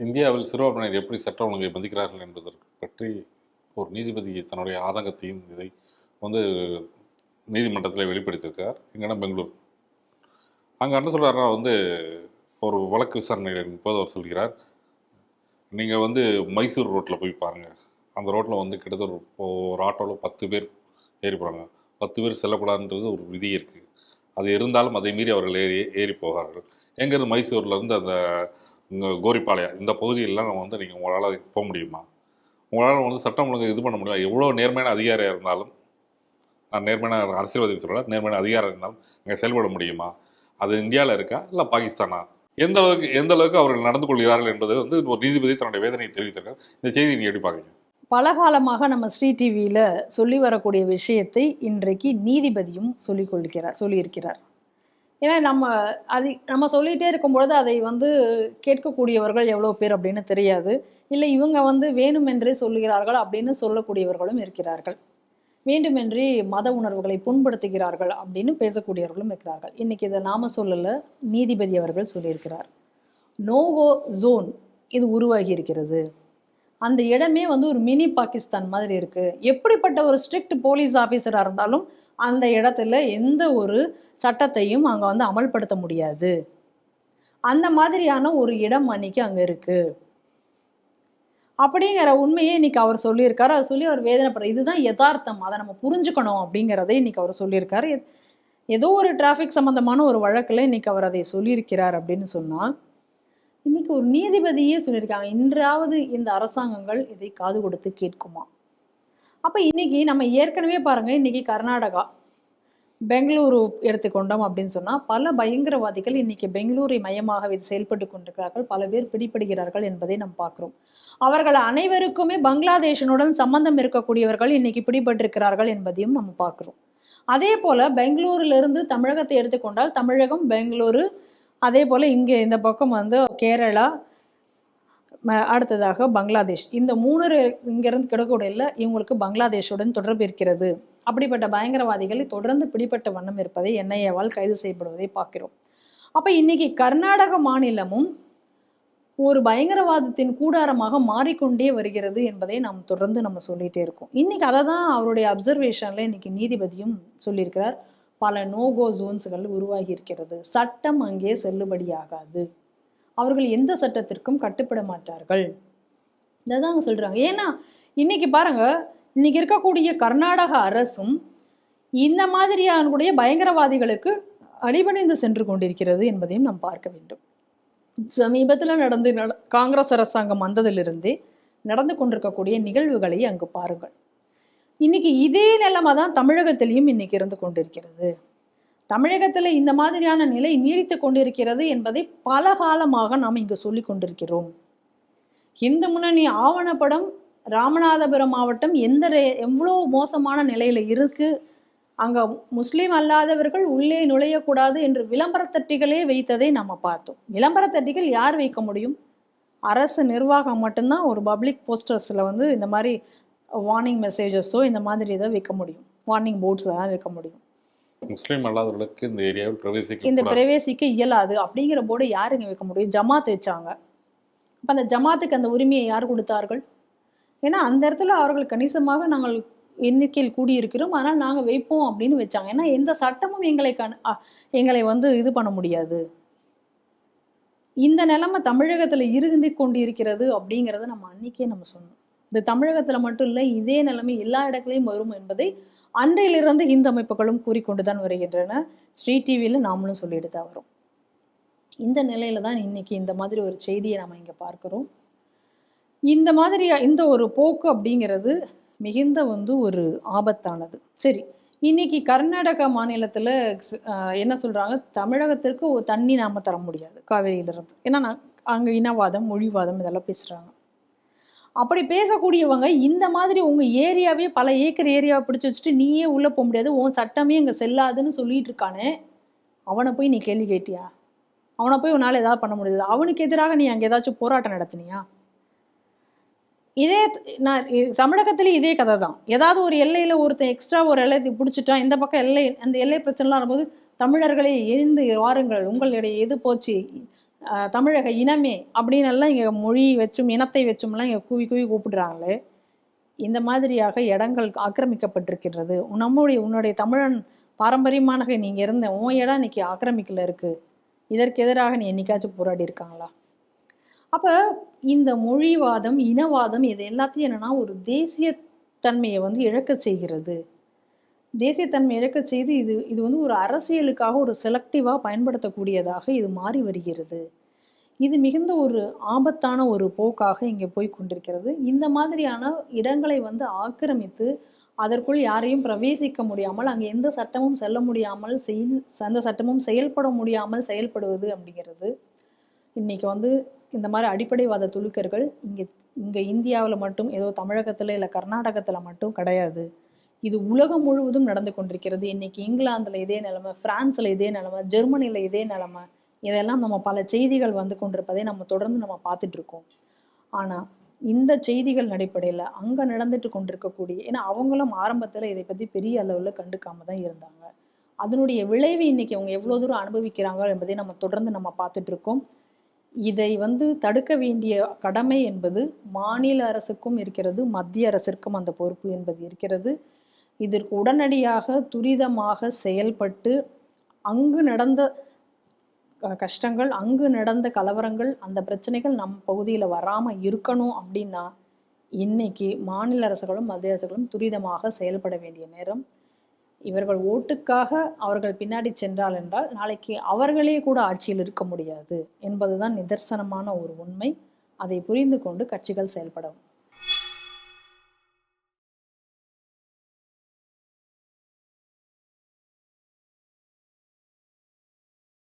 இந்தியாவில் சிறுபான்மையினர் எப்படி சட்ட ஒழுங்கை மதிக்கிறார்கள் என்பதற்கு பற்றி ஒரு நீதிபதி தன்னுடைய ஆதங்கத்தையும் இதை வந்து நீதிமன்றத்தில் வெளிப்படுத்தியிருக்கார். எங்கன்னா பெங்களூர். அங்கே என்ன சொல்கிறாருன்னா வந்து ஒரு வழக்கு விசாரணைகளின் போது அவர் சொல்கிறார். நீங்கள் வந்து மைசூர் ரோட்டில் போய் பாருங்கள் அந்த ரோட்டில் வந்து கிட்டத்தட்ட ஒரு ஒரு ஆட்டோவில் பத்து பேர் ஏறி போகிறாங்க பத்து பேர் செல்லக்கூடாதுன்றது ஒரு விதி இருக்குது அது இருந்தாலும் அதை மீறி அவர்கள் ஏறி ஏறி போகிறார்கள் எங்கேருந்து மைசூர்லேருந்து அந்த இங்கே கோரிப்பாளையம் இந்த பகுதியிலலாம் நம்ம வந்து நீங்கள் உங்களால் போக முடியுமா? உங்களால் வந்து சட்டம் ஒழுங்கு இது பண்ண முடியுமா? எவ்வளோ நேர்மையான அதிகாரியாக இருந்தாலும் நான் நேர்மையான அரசியல்வாதி சொல்ல நேர்மையான அதிகாரம் இருந்தாலும் இங்கே செயல்பட முடியுமா? அது இந்தியாவில் இருக்கா? இல்லை பாகிஸ்தானா? எந்த அளவுக்கு எந்த அளவுக்கு அவர்கள் நடந்து கொள்கிறார்கள் என்பது வந்து ஒரு நீதிபதி தன்னுடைய வேதனையை தெரிவித்திருக்கார். இந்த செய்தி நீங்கள் எப்படி பார்க்குறீங்க? பலகாலமாக நம்ம ஸ்ரீ டிவியில் சொல்லி வரக்கூடிய விஷயத்தை இன்றைக்கு நீதிபதியும் சொல்லிக் கொள்கிறார் சொல்லியிருக்கிறார். ஏன்னா நம்ம அது நம்ம சொல்லிகிட்டே இருக்கும்பொழுது அதை வந்து கேட்கக்கூடியவர்கள் எவ்வளோ பேர் அப்படின்னு தெரியாது. இல்லை இவங்க வந்து வேணுமென்றே சொல்லுகிறார்கள் அப்படின்னு சொல்லக்கூடியவர்களும் இருக்கிறார்கள். வேண்டுமென்றே மத உணர்வுகளை புண்படுத்துகிறார்கள் அப்படின்னு பேசக்கூடியவர்களும் இருக்கிறார்கள். இன்றைக்கி இதை நாம சொல்லலை நீதிபதி அவர்கள் சொல்லியிருக்கிறார். நோவோ ஜோன் இது உருவாகி இருக்கிறது. அந்த இடமே வந்து ஒரு மினி பாகிஸ்தான் மாதிரி இருக்குது எப்படிப்பட்ட ஒரு ஸ்ட்ரிக்ட் போலீஸ் ஆஃபீஸராக இருந்தாலும் அந்த இடத்துல எந்த ஒரு சட்டத்தையும் அங்கே வந்து அமல்படுத்த முடியாது. அந்த மாதிரியான ஒரு இடம் அன்னைக்கு அங்கே இருக்குது அப்படிங்கிற உண்மையை இன்னைக்கு அவர் சொல்லியிருக்காரு. அதை சொல்லி அவர் வேதனைப்படுற இதுதான் யதார்த்தம். அதை நம்ம புரிஞ்சுக்கணும் அப்படிங்கிறத இன்னைக்கு அவர் சொல்லியிருக்காரு. ஏதோ ஒரு டிராஃபிக் சம்மந்தமான ஒரு வழக்கில் இன்னைக்கு அவர் அதை சொல்லியிருக்கிறார் அப்படின்னு சொன்னால் இன்னைக்கு ஒரு நீதிபதியே சொல்லியிருக்காங்க. இன்றாவது இந்த அரசாங்கங்கள் இதை காது கொடுத்து கேட்குமா? அப்போ இன்னைக்கு நம்ம ஏற்கனவே பாருங்கள் இன்றைக்கி கர்நாடகா பெங்களூரு எடுத்துக்கொண்டோம் அப்படின்னு சொன்னால் பல பயங்கரவாதிகள் இன்றைக்கி பெங்களூரை மையமாக இது செயல்பட்டு கொண்டிருக்கிறார்கள். பல பேர் பிடிபடுகிறார்கள் என்பதை நாம் பார்க்குறோம். அவர்கள் அனைவருக்குமே பங்களாதேஷனுடன் சம்பந்தம் இருக்கக்கூடியவர்கள் இன்னைக்கு பிடிபட்டிருக்கிறார்கள் என்பதையும் நம்ம பார்க்குறோம். அதே போல் பெங்களூரிலிருந்து தமிழகத்தை எடுத்துக்கொண்டால் தமிழகம் பெங்களூரு அதே போல் இங்கே இந்த பக்கம் வந்து கேரளா அடுத்ததாக பங்களாதேஷ். இந்த மூணு இங்கிருந்து கிடக்கூடையில் இவங்களுக்கு பங்களாதேஷுடன் தொடர்பு இருக்கிறது. அப்படிப்பட்ட பயங்கரவாதிகளை தொடர்ந்து பிடிபட்ட வண்ணம் இருப்பதை என்ஐஏவால் கைது செய்யப்படுவதை பார்க்கிறோம். அப்போ இன்னைக்கு கர்நாடக மாநிலமும் ஒரு பயங்கரவாதத்தின் கூடாரமாக மாறிக்கொண்டே வருகிறது என்பதை நாம் தொடர்ந்து நம்ம சொல்லிகிட்டே இருக்கோம். இன்றைக்கி அதை தான் அவருடைய அப்சர்வேஷனில் இன்னைக்கு நீதிபதியும் சொல்லியிருக்கிறார். பல நோகோ ஜோன்ஸ்கள் உருவாகி இருக்கிறது. சட்டம் அங்கே செல்லுபடியாகாது. அவர்கள் எந்த சட்டத்திற்கும் கட்டுப்பட மாட்டார்கள். இதை தான் அவங்க சொல்கிறாங்க ஏன்னா இன்னைக்கு பாருங்க இன்னைக்கு இருக்கக்கூடிய கர்நாடக அரசும் இந்த மாதிரியான பயங்கரவாதிகளுக்கு அடிபணிந்து சென்று கொண்டிருக்கிறது என்பதையும் நாம் பார்க்க வேண்டும். சமீபத்தில் நடந்து நட காங்கிரஸ் அரசாங்கம் வந்ததிலிருந்தே நடந்து கொண்டிருக்கக்கூடிய நிகழ்வுகளை அங்கு பாருங்கள். இன்னைக்கு இதே நிலைமை தான் தமிழகத்திலையும் இன்னைக்கு இருந்து கொண்டிருக்கிறது. தமிழகத்தில் இந்த மாதிரியான நிலை நீடித்து கொண்டிருக்கிறது என்பதை பல காலமாக நாம் இங்கு சொல்லி கொண்டிருக்கிறோம். இந்து முன்னணி ஆவணப்படம் ராமநாதபுரம் மாவட்டம் எந்த ரே- எவ்வளோ மோசமான நிலையில் இருக்கு? அங்கே முஸ்லீம் அல்லாதவர்கள் உள்ளே நுழையக்கூடாது என்று விளம்பரத்தட்டிகளே வைத்ததை நம்ம பார்த்தோம். விளம்பரத்தட்டிகள் யார் வைக்க முடியும்? அரசு நிர்வாகம் மட்டும்தான் ஒரு பப்ளிக் போஸ்டர்ஸில் வந்து இந்த மாதிரி வார்னிங் மெசேஜஸோ இந்த மாதிரி இதை வைக்க முடியும். வார்னிங் போர்ட்ஸில் தான் வைக்க முடியும். முஸ்லீம் அல்லாதவர்களுக்கு இந்த ஏரியாவில் பிரவேசிக்க இந்த. பிரவேசிக்க இயலாது அப்படிங்கிற போர்டு யாருங்க வைக்க முடியும்? ஜமாத் வச்சாங்க. அப்போ அந்த ஜமாத்துக்கு அந்த உரிமையை யார் கொடுத்தார்கள்? ஏன்னா அந்த இடத்துல அவர்கள் கணிசமாக நாங்கள் எண்ணிக்கையில் கூடியிருக்கிறோம். ஆனால் நாங்கள் வைப்போம் அப்படின்னு வச்சாங்க. ஏன்னா எந்த சட்டமும் எங்களை கண் எங்களை வந்து இது பண்ண முடியாது. இந்த நிலைமை தமிழகத்தில் இருந்து கொண்டு இருக்கிறது அப்படிங்கிறத நம்ம அன்னைக்கே நம்ம சொன்னோம். இது தமிழகத்தில் மட்டும் இல்லை இதே நிலைமை எல்லா இடத்துலையும் வரும் என்பதை அன்றையிலிருந்து இந்து அமைப்புகளும் கூறிக்கொண்டுதான் வருகின்றன. ஸ்ரீ டிவியில் நாமளும் சொல்லிட்டு தான் வரோம். இந்த நிலையில தான் இன்னைக்கு இந்த மாதிரி ஒரு செய்தியை நம்ம இங்கே பார்க்குறோம். இந்த மாதிரி இந்த ஒரு போக்கு அப்படிங்கிறது மிகுந்த வந்து ஒரு ஆபத்தானது. சரி இன்னைக்கு கர்நாடகா மாநிலத்தில் என்ன சொல்கிறாங்க தமிழகத்திற்கு ஒரு தண்ணி நாம தர முடியாது காவேரியிலிருந்து. ஏன்னா நான் அங்கே இனவாதம் மொழிவாதம் இதெல்லாம் பேசுகிறாங்க அப்படி பேசக்கூடியவங்க இந்த மாதிரி உங்கள் ஏரியாவே பல ஏக்கர் ஏரியாவை பிடிச்சி வச்சுட்டு நீயே உள்ளே போக முடியாது உன் சட்டமே இங்கே செல்லாதுன்னு சொல்லிட்டு இருக்கானே அவனை போய் நீ கேள்வி கேட்டியா? அவனை போய் உன்னால் ஏதாவது பண்ண முடியாது? அவனுக்கு எதிராக நீ அங்கே ஏதாச்சும் போராட்டம் நடத்துனியா? இதே நான் தமிழகத்திலே இதே கதை தான். ஏதாவது ஒரு எல்லையில் ஒருத்தன் எக்ஸ்ட்ரா ஒரு எல்லை பிடிச்சிட்டான் இந்த பக்கம் எல்லை அந்த எல்லை பிரச்சனைலாம் வரும்போது தமிழர்களே எழுந்து வாருங்கள் உங்களுடைய எது போச்சு? தமிழக இனமே அப்படின்னு எல்லாம் இங்கே மொழி வச்சும் இனத்தை வச்சும்லாம் இங்கே கூவி கூவி கூப்பிடுறாங்களே. இந்த மாதிரியாக இடங்கள் ஆக்கிரமிக்கப்பட்டிருக்கின்றது. நம்முடைய உன்னுடைய தமிழன் பாரம்பரியமானக நீங்கள் இருந்த உன் இடம் இன்னைக்கு ஆக்கிரமிக்கல இருக்குது இதற்கு எதிராக நீ என்னைக்காச்சும் போராடி இருக்காங்களா? அப்போ இந்த மொழிவாதம் இனவாதம் இது எல்லாத்தையும் என்னென்னா ஒரு தேசிய தன்மையை வந்து இழக்கச் செய்கிறது. தேசியத்தன்மை இழக்கச் செய்து இது இது வந்து ஒரு அரசியலுக்காக ஒரு செலக்டிவாக பயன்படுத்தக்கூடியதாக இது மாறி வருகிறது. இது மிகுந்த ஒரு ஆபத்தான ஒரு போக்காக இங்கே போய் கொண்டிருக்கிறது. இந்த மாதிரியான இடங்களை வந்து ஆக்கிரமித்து அதற்குள் யாரையும் பிரவேசிக்க முடியாமல் அங்கே எந்த சட்டமும் செல்ல முடியாமல் செய் அந்த சட்டமும் செயல்பட முடியாமல் செயல்படுவது அப்படிங்கிறது. இன்னைக்கு வந்து இந்த மாதிரி அடிப்படைவாத துலுக்கர்கள் இங்கே இங்கே இந்தியாவில் மட்டும் ஏதோ தமிழகத்தில் இல்லை கர்நாடகத்தில் மட்டும் கிடையாது. இது உலகம் முழுவதும் நடந்து கொண்டிருக்கிறது. இன்னைக்கு இங்கிலாந்துல இதே நிலைமை பிரான்ஸ்ல இதே நிலைமை ஜெர்மனில இதே நிலைமை. இதெல்லாம் நம்ம பல செய்திகள் வந்து கொண்டிருப்பதை நம்ம தொடர்ந்து நம்ம பார்த்துட்டு இருக்கோம். ஆனா இந்த செய்திகள் அடிப்படையில் அங்க நடந்துட்டு கொண்டிருக்கக்கூடிய ஏன்னா அவங்களும் ஆரம்பத்துல இதை பத்தி பெரிய அளவில் கண்டுக்காம தான் இருந்தாங்க. அதனுடைய விளைவு இன்னைக்கு அவங்க எவ்வளோ தூரம் அனுபவிக்கிறாங்க என்பதை நம்ம தொடர்ந்து நம்ம பார்த்துட்டு இருக்கோம். இதை வந்து தடுக்க வேண்டிய கடமை என்பது மாநில அரசுக்கும் இருக்கிறது மத்திய அரசிற்கும் அந்த பொறுப்பு என்பது இருக்கிறது. இதற்கு உடனடியாக துரிதமாக செயல்பட்டு அங்கு நடந்த க- கஷ்டங்கள் அங்கு நடந்த கலவரங்கள் அந்த பிரச்சனைகள் நம் பகுதியில் வராமல் இருக்கணும் அப்படின்னா இன்னைக்கு மாநில அரசுகளும் மத்திய அரசுகளும் துரிதமாக செயல்பட வேண்டிய நேரம். இவர்கள் ஓட்டுக்காக அவர்கள் பின்னாடி சென்றால் என்றால் நாளைக்கு அவர்களே கூட ஆட்சியில் இருக்க முடியாது என்பதுதான் நிதர்சனமான ஒரு உண்மை. அதை புரிந்து கொண்டு கட்சிகள் செயல்படும்